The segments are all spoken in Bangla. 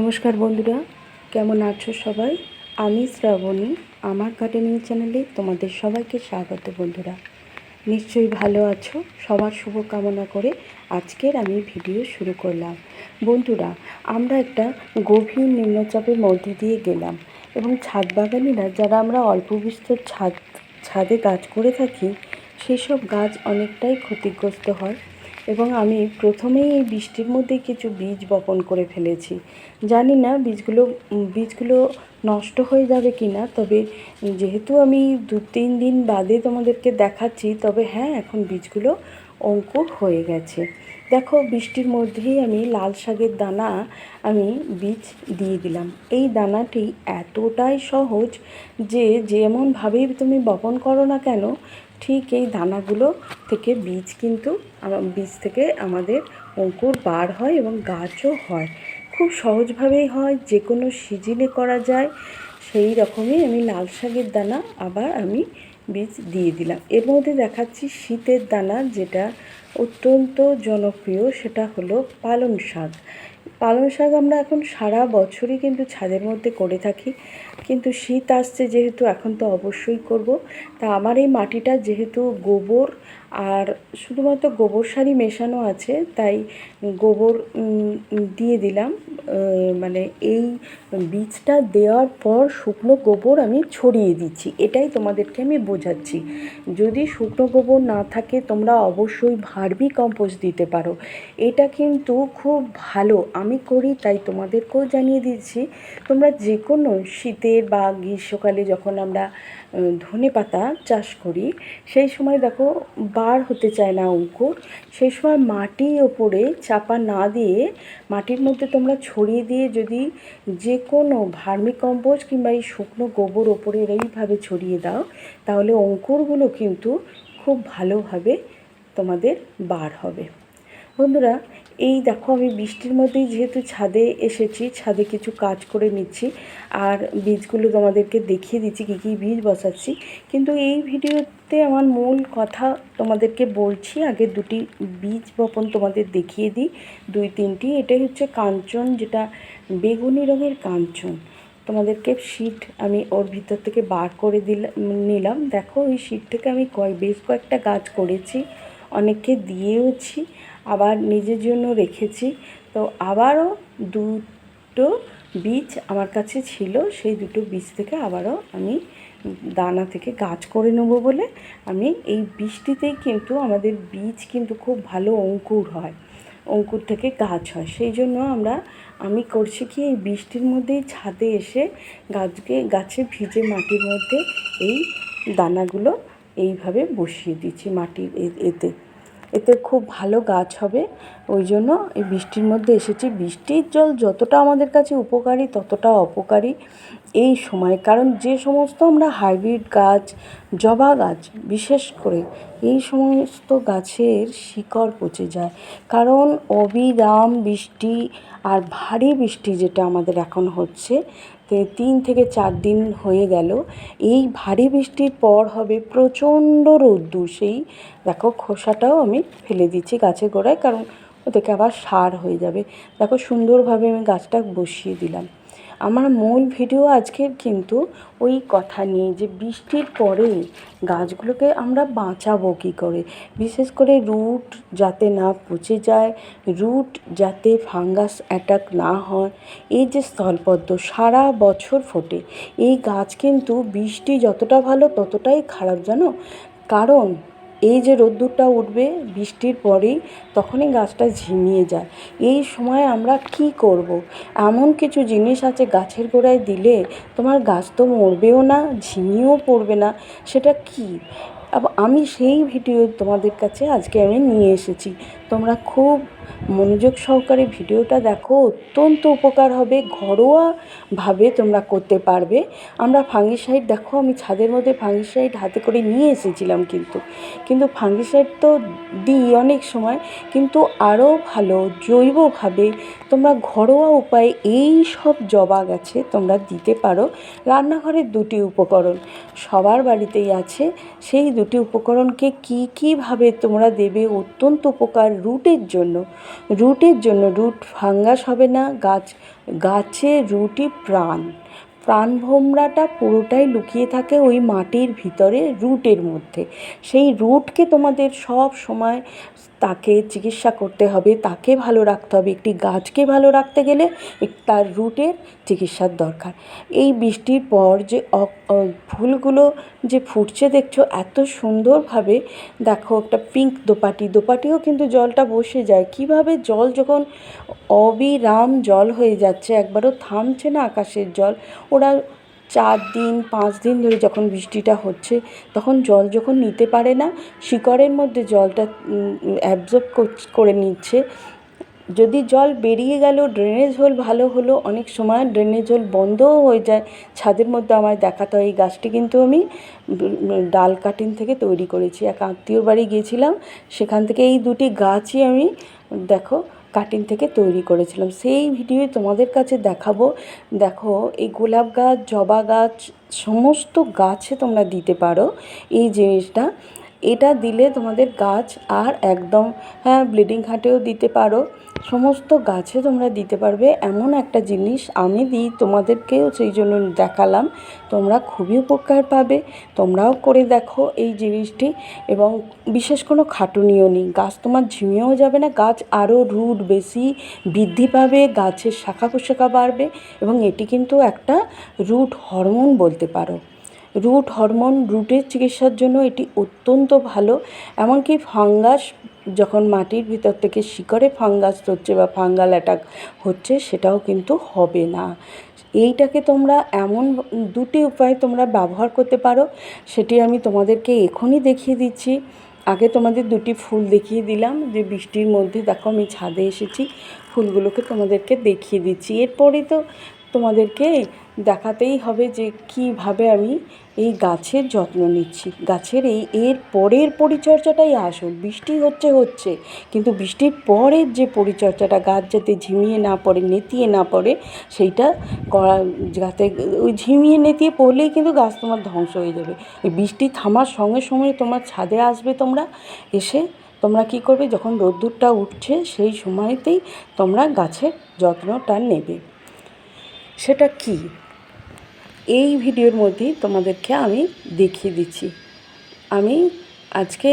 নমস্কার বন্ধুরা, কেমন আছো সবাই? আমি শ্রাবণী, আমার গার্ডেনিং চ্যানেলে তোমাদের সবাইকে স্বাগত বন্ধুরা। নিশ্চয়ই ভালো আছো, সবার শুভ কামনা করে আজকের আমি ভিডিও শুরু করলাম। বন্ধুরা, আমরা একটা গভীর নিম্নচাপের মধ্যে দিয়ে গেলাম এবং ছাদ বাগানিরা যারা আমরা অল্প বিস্তর ছাদ, ছাদে গাছ করে থাকি, সেসব গাছ অনেকটাই ক্ষতিগ্রস্ত হয়। এবং আমি প্রথমেই এই বৃষ্টির মধ্যে কিছু বীজ বপন করে ফেলেছি। জানি না বীজগুলো বীজগুলো নষ্ট হয়ে যাবে কি না তবে যেহেতু আমি দু তিন দিন বাদে তোমাদেরকে দেখাচ্ছি, তবে হ্যাঁ এখন বীজগুলো অঙ্কুর হয়ে গেছে। দেখো, বৃষ্টির মধ্যেই আমি লাল শাকের দানা আমি বীজ দিয়ে দিলাম। এই দানাটি এতটাই সহজ যে যেমনভাবেই তুমি বপন করো না কেন ঠিক এই দানাগুলো থেকে বীজ কিন্তু বীজ থেকে আমাদের অঙ্কুর বার হয় এবং গাছও হয়। খুব সহজভাবেই হয় যে কোনো সিজনে করা যায়। সেই রকমই আমি লাল শাকের দানা আবার আমি বীজ দিয়ে দিলাম। এর মধ্যে দেখাচ্ছি শীতের দানা যেটা অত্যন্ত জনপ্রিয়, সেটা হলো পালং শাক। পালং শাক আমরা এখন সারা বছরই কিন্তু ছাদের মধ্যে করে থাকি। কিন্তু শীত আসছে যেহেতু এখন তো অবশ্যই করব। তা আমার এই মাটিটা যেহেতু গোবর আর শুধুমাত্র গোবর সারই মেশানো আছে, তাই গোবর দিয়ে দিলাম। মানে এই বীজটা দেওয়ার পর শুকনো গোবর আমি ছড়িয়ে দিচ্ছি। এটাই তোমাদেরকে আমি বোঝাচ্ছি। যদি শুকনো গোবর না থাকে, তোমরা অবশ্যই ভার্মি কম্পোস্ট দিতে পারো। এটা কিন্তু খুব ভালো, আমি করি, তাই তোমাদেরকেও জানিয়ে দিচ্ছি। তোমরা যে কোনো শীতের বা গ্রীষ্মকালে যখন আমরা ধনে পাতা চাষ করি। সেই সময় দেখো বার হতে চায় না অঙ্কুর। সেই সময় মাটির ওপরে চাপা না দিয়ে মাটির মধ্যে তোমরা ছড়িয়ে দিয়ে যদি যে কোনো ভার্মি কম্পোস্ট কিংবা এই শুকনো গোবর ওপরে এইভাবে ছড়িয়ে দাও, তাহলে অঙ্কুরগুলো কিন্তু খুব ভালোভাবে তোমাদের বার হবে। বন্ধুরা, এই দেখো আমি বৃষ্টির মধ্যেই যেহেতু ছাদে এসেছি, ছাদে কিছু কাজ করে নিচ্ছি, আর বীজগুলো তোমাদেরকে দেখিয়ে দিচ্ছি, কী কী বীজ বসাচ্ছি। কিন্তু এই ভিডিওতে আমার মূল কথা তোমাদেরকে বলছি, আগে দুটি বীজ বপন তোমাদের দেখিয়ে দিই, দুই তিনটি। এটাই হচ্ছে কাঞ্চন, যেটা বেগুনি রঙের কাঞ্চন। তোমাদেরকে শীট আমি ওর ভিতর থেকে বার করে দিলাম নিলাম। দেখো, ওই শীট থেকে আমি কয়, বেশ কয়েকটা গাছ করেছি, অনেককে দিয়েওছি আবার নিজের জন্য রেখেছি। তো আবারও দুটো বীজ আমার কাছে ছিল, সেই দুটো বীজ থেকে আবারও আমি দানা থেকে গাছ করে নেব বলে আমি এই বৃষ্টিতেই কিন্তু আমাদের বীজ কিন্তু খুব ভালো অঙ্কুর হয়, অঙ্কুর থেকে গাছ হয়। সেই জন্য আমরা, আমি করছি কি এই বৃষ্টির মধ্যেই ছাদে এসে গাছকে, গাছে ভিজে মাটির মধ্যে এই দানাগুলো এইভাবে বসিয়ে দিচ্ছি মাটির এতে। এতে খুব ভালো গাছ হবে। ওই জন্য এই বৃষ্টির মধ্যে এসেছি। বৃষ্টির জল যতটা আমাদের কাছে উপকারী, ততটা অপকারী এই সময়। কারণ যে সমস্ত আমরা হাইব্রিড গাছ, জবা গাছ, বিশেষ করে এই সমস্ত গাছের শিকড় পচে যায়। কারণ অবিরাম বৃষ্টি আর ভারী বৃষ্টি যেটা আমাদের এখন হচ্ছে তিন থেকে চার দিন হয়ে গেল। এই ভারী বৃষ্টির পর হবে প্রচণ্ড রোদ্দুর। সেই দেখো খোসাটাও আমি ফেলে দিচ্ছি গাছের গোড়ায়, কারণ ওদেরকে আবার সার হয়ে যাবে। দেখো সুন্দরভাবে আমি গাছটা বসিয়ে দিলাম। আমার মূল ভিডিও আজকের কিন্তু ওই কথা নিয়ে যে বৃষ্টির পরে গাছগুলোকে আমরা বাঁচাবো কী করে? বিশেষ করে রুট যাতে না পচে যায়, রুট যাতে ফাঙ্গাস অ্যাটাক না হয়, এই যে স্থলপদ্ম সারা বছর ফোটে, এই গাছ কিন্তু বৃষ্টি যতটা ভালো ততটাই খারাপ, জানো? কারণ এই যে রোদ্দুরটা উঠবে বৃষ্টির পরেই, তখনই গাছটা ঝিমিয়ে যায়। এই সময় আমরা কি করব। এমন কিছু জিনিস আছে গাছের গোড়ায় দিলে তোমার গাছ তো মরবেও না, ঝিমিয়েও পড়বে না। সেটা কি? আমি সেই ভিডিও তোমাদের কাছে আজকে আমি নিয়ে এসেছি। তোমরা খুব মনোযোগ সহকারে ভিডিওটা দেখো, অত্যন্ত উপকার হবে, ঘরোয়াভাবে তোমরা করতে পারবে। আমরা ফাঙ্গিসাইড দেখো, আমি ছাদের মধ্যে ফাঙ্গিসাইড হাতে করে নিয়ে এসেছিলাম কিন্তু। কিন্তু ফাঙ্গিসাইড তো দিই অনেক সময়, কিন্তু আরও ভালো জৈবভাবে তোমরা ঘরোয়া উপায়ে এই সব জবা গাছে তোমরা দিতে পারো। রান্নাঘরের দুটি উপকরণ সবার বাড়িতেই আছে, সেই দুটি উপকরণকে কি কীভাবে তোমরা দেবে অত্যন্ত উপকার রুটের জন্য। রুটের জন্য রুট, ফাঙ্গাস হবে না, গাছ, গাছে রুটি প্রাণ। প্রাণভোমরাটা পুরোটাই লুকিয়ে থাকে ওই মাটির ভিতরে, রুটের মধ্যে। সেই রুটকে তোমাদের সব সময় তাকে চিকিৎসা করতে হবে, তাকে ভালো রাখতে হবে। একটি গাছকে ভালো রাখতে গেলে তার রুটের চিকিৎসার দরকার। এই বৃষ্টির পর যে ফুলগুলো যে ফুটছে দেখছ, এত সুন্দরভাবে দেখো একটা পিঙ্ক দোপাটি। দোপাটিও কিন্তু জলটা বসে যায়। কীভাবে জল যখন অবিরাম জল হয়ে যাচ্ছে, একবারও থামছে না আকাশের জল। ওরা চার দিন, পাঁচ দিন ধরে যখন বৃষ্টিটা হচ্ছে, তখন জল যখন নিতে পারে না, শিকড়ের মধ্যে জলটা অ্যাবজর্ব করে নিচ্ছে। যদি জল বেরিয়ে গেল ড্রেনেজ হোল ভালো হলো, অনেক সময় ড্রেনেজ হোল বন্ধও হয়ে যায়। ছাদের মধ্যে আমায় দেখাতে হয়, এই গাছটি কিন্তু আমি ডাল কাটিং থেকে তৈরি করেছি। এক আত্মীয়র বাড়ি গিয়েছিলাম, সেখান থেকে এই দুটি গাছই আমি, দেখো কাটিং থেকে তৈরি করেছিলাম। সেই ভিডিও তোমাদের কাছে দেখাবো। দেখো, এই গোলাপ গাছ, জবা গাছ, সমস্ত গাছে তোমরা দিতে পারো এই জিনিসটা। এটা দিলে তোমাদের গাছ আর একদম হ্যাঁ ব্লিডিং হার্টেও দিতে পারো। সমস্ত গাছে তোমরা দিতে পারবে। এমন একটা জিনিস আমি দিই তোমাদেরকেও, সেই জন্য দেখালাম। তোমরা খুবই উপকার পাবে। তোমরাও করে দেখো এই জিনিসটি। এবং বিশেষ কোনো খাটুনিও নেই। গাছ তোমার ঝিমিয়েও যাবে না। গাছ আরও রুট বেশি বৃদ্ধি পাবে। গাছের শাখা প্রশাখা বাড়বে। এবং এটি কিন্তু একটা রুট হরমোন বলতে পারো। রুট হরমোন রুটের চিকিৎসার জন্য এটি অত্যন্ত ভালো। এমনকি ফাঙ্গাস যখন মাটির ভিতর থেকে শিকড়ে ফাঙ্গাস ধরছে বা ফাঙ্গাল অ্যাটাক হচ্ছে সেটাও কিন্তু হবে না। এইটাকে তোমরা এমন দুটি উপায় তোমরা ব্যবহার করতে পারো, সেটি আমি তোমাদেরকে এখনই দেখিয়ে দিচ্ছি। আগে তোমাদের দুটি ফুল দেখিয়ে দিলাম, যে বৃষ্টির মধ্যে দেখো আমি ছাদে এসেছি, ফুলগুলোকে তোমাদেরকে দেখিয়ে দিচ্ছি। এরপরে তো তোমাদেরকে দেখাতেই হবে যে কীভাবে আমি এই গাছের যত্ন নিচ্ছি। গাছের এই এর পরের পরিচর্যাটাই আসল। বৃষ্টি হচ্ছে হচ্ছে। কিন্তু বৃষ্টির পরের যে পরিচর্যাটা, গাছ যাতে ঝিমিয়ে না পড়ে, নেতিয়ে না পড়ে, সেইটা করা যাতে ওই ঝিমিয়ে নেতিয়ে পড়লেই কিন্তু গাছ তোমার ধ্বংস হয়ে যাবে। এই বৃষ্টি থামার সঙ্গে সঙ্গে তোমার ছাদে আসবে তোমরা। এসে তোমরা কী করবে? যখন রোদ্দুরটা উঠছে, সেই সময়তেই তোমরা গাছের যত্নটা নেবে। সেটা কি? এই ভিডিওর মধ্যেই তোমাদেরকে আমি দেখিয়ে দিচ্ছি। আমি আজকে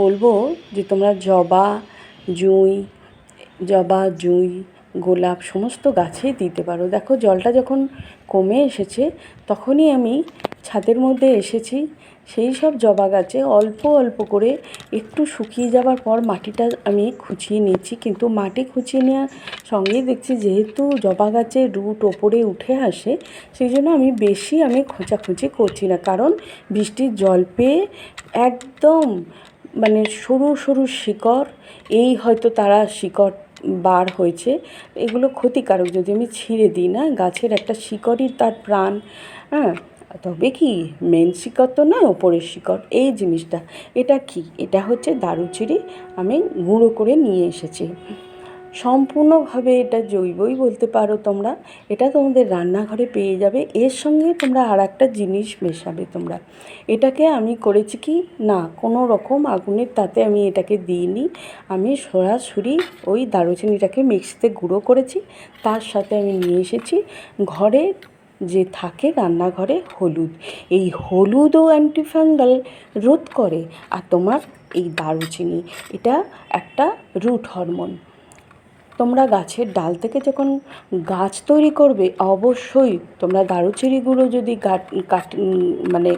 বলব যে তোমরা জবা, জুঁই জবা, জুঁই, গোলাপ সমস্ত গাছে দিতে পারো। দেখো, জলটা যখন কমে এসেছে, তখনই আমি ছাদের মধ্যে এসেছি। সেই সব জবা গাছে অল্প অল্প করে একটু শুকিয়ে যাবার পর মাটিটা আমি খুঁচিয়ে নিয়েছি। কিন্তু মাটি খুঁচিয়ে নেওয়ার সঙ্গেই দেখছি যেহেতু জবা গাছে রুট ওপরে উঠে আসে, সেই জন্য আমি বেশি আমি খোঁচাখুঁচি করছি না। কারণ বৃষ্টির জল পেয়ে একদম মানে সরু সরু শিকড়, এই হয়তো তারা শিকড় বার হয়েছে। এগুলো ক্ষতিকারক যদি আমি ছিঁড়ে দিই না, গাছের একটা শিকড়ই তার প্রাণ হ্যাঁ? তবে কি মেন শিকড় তো নয় ওপরের শিকড়, এই জিনিসটা। এটা কি? এটা হচ্ছে দারুচিনি আমি গুঁড়ো করে নিয়ে এসেছি। সম্পূর্ণভাবে এটা জৈবই বলতে পারো তোমরা। এটা তোমাদের রান্নাঘরে পেয়ে যাবে। এর সঙ্গে তোমরা আর একটা জিনিস মেশাবে তোমরা। এটাকে আমি করেছি কি? না, কোনো রকম আগুনের তাতে আমি এটাকে দিইনি। আমি সরাসরি ওই দারুচিনিটাকে মিক্সিতে গুঁড়ো করেছি। তার সাথে আমি নিয়ে এসেছি। ঘরে যে থাকে রান্নাঘরে হলুদ। এই হলুদ ও অ্যান্টিফাঙ্গাল রোধ করে। আর তোমার এই দারুচিনি, এটা একটা রুট হরমোন তোমরা গাছের ডাল থেকে যখন গাছ তৈরি করবে, অবশ্যই তোমরা দারুচিনিগুলো যদি কাট মানে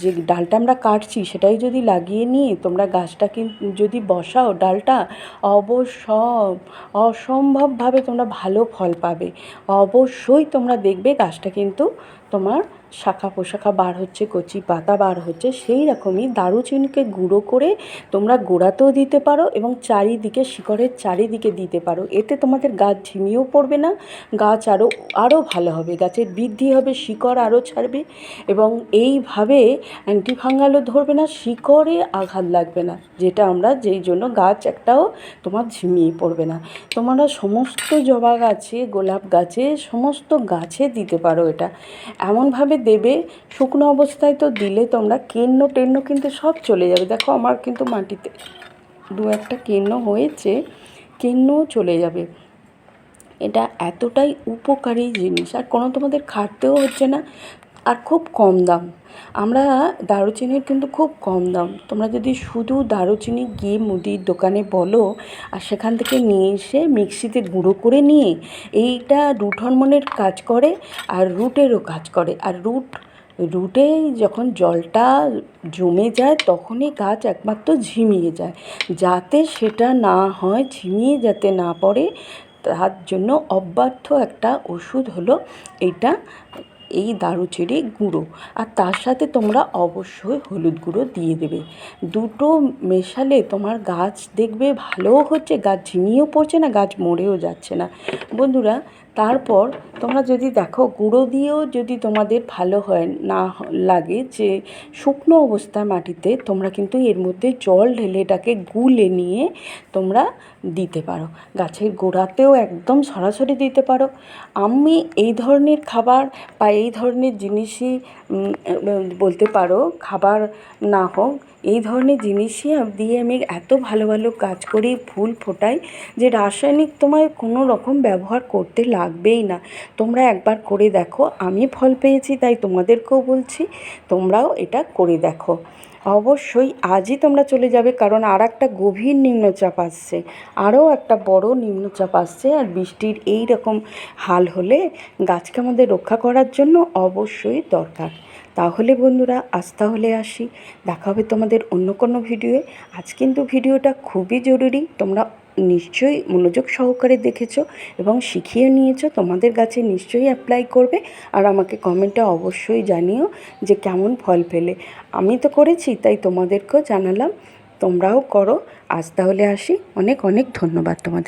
যে ডালটা আমরা কাটছি সেটাই যদি লাগিয়ে নিয়ে তোমরা গাছটা কিন, যদি বসাও ডালটা অবশ্য অসম্ভবভাবে তোমরা ভালো ফল পাবে। অবশ্যই তোমরা দেখবে গাছটা কিন্তু তোমার শাখা পোশাখা বার হচ্ছে, কচি পাতা বার হচ্ছে, সেই রকমই দারুচিনিকে গুঁড়ো করে তোমরা গোড়াতেও দিতে পারো এবং চারিদিকে শিকড়ের চারিদিকে দিতে পারো। এতে তোমাদের গাছ ঝিমিয়েও পড়বে না, গাছ আরও আরও ভালো হবে, গাছের বৃদ্ধি হবে, শিকড় আরও ছাড়বে এবং এইভাবে অ্যান্টিফাঙ্গালও ধরবে না, শিকড়ে আঘাত লাগবে না, যেটা আমরা যেই জন্য গাছ একটাও তোমার ঝিমিয়ে পড়বে না। তোমরা সমস্ত জবা গাছে, গোলাপ গাছে, সমস্ত গাছে দিতে পারো এটা। এমনভাবে দেবে, শুকনো অবস্থায় তো দিলে তোমরা কেন্ন টেন্ন কিন্তু সব চলে যাবে। দেখো আমার কিন্তু মাটিতে দু একটা কেন্ন হয়েছে কেন্নও চলে যাবে। এটা এতটাই উপকারী জিনিস। আর কোনো তোমাদের খাটতেও হচ্ছে না। আর খুব কম দাম। আমরা দারুচিনির কিন্তু খুব কম দাম। তোমরা যদি শুধু দারুচিনি গিয়ে মুদির দোকানে বলো আর সেখান থেকে নিয়ে এসে মিক্সিতে গুঁড়ো করে নিয়ে এইটা রুট হরমোনের কাজ করে আর রুটেরও কাজ করে। আর রুট, রুটে যখন জলটা জমে যায় তখনই গাছ একমাত্র ঝিমিয়ে যায়। যাতে সেটা না হয়, ঝিমিয়ে যাতে না পড়ে, তার জন্য অব্যর্থ একটা ওষুধ হলো এটা এই দারুচিনি গুঁড়ো। আর তার সাথে তোমরা অবশ্যই হলুদ গুঁড়ো দিয়ে দেবে। দুটো মেশালে তোমার গাছ দেখবে ভালোও হচ্ছে, গাছ ঝিমিয়েও পড়ছে না, গাছ মরেও যাচ্ছে না। বন্ধুরা তারপর তোমরা যদি দেখো, গুঁড়ো দিয়েও যদি তোমাদের ভালো হয়, না লাগে যে শুকনো অবস্থায় মাটিতে, তোমরা কিন্তু এর মধ্যে জল ঢেলে এটাকে গুলে নিয়ে তোমরা দিতে পারো। গাছের গোড়াতেও একদম সরাসরি দিতে পারো। আমি এই ধরনের খাবার বা এই ধরনের জিনিসই বলতে পারো খাবার না হোক, এই ধরনের জিনিসই দিয়ে আমি এত ভালো ভালো কাজ করি, ফুল ফোটাই যে রাসায়নিক তোমায় কোনো রকম ব্যবহার করতে লাগবেই না। তোমরা একবার করে দেখো, আমি ফল পেয়েছি তাই তোমাদেরকেও বলছি, তোমরাও এটা করে দেখো। অবশ্যই আজই তোমরা চলে যাবে, কারণ আর একটা গভীর নিম্নচাপ আসছে। আরও একটা বড় নিম্নচাপ আসছে, আর বৃষ্টির এই রকম হাল হলে গাছকে আমাদের রক্ষা করার জন্য অবশ্যই দরকার। তাহলে বন্ধুরা, আজ তাহলে আসি। দেখা হবে তোমাদের অন্য কোনো ভিডিওয়ে। আজ কিন্তু ভিডিওটা খুবই জরুরি। তোমরা নিশ্চয়ই মনোযোগ সহকারে দেখেছ এবং শিখিয়ে নিয়েছো, তোমাদের গাছে নিশ্চয়ই অ্যাপ্লাই করবে। আর আমাকে কমেন্টে অবশ্যই জানিও যে কেমন ফল পেলে। আমি তো করেছি, তাই তোমাদেরকেও জানালাম। তোমরাও করো। আজ তাহলে আসি। অনেক অনেক ধন্যবাদ তোমাদের।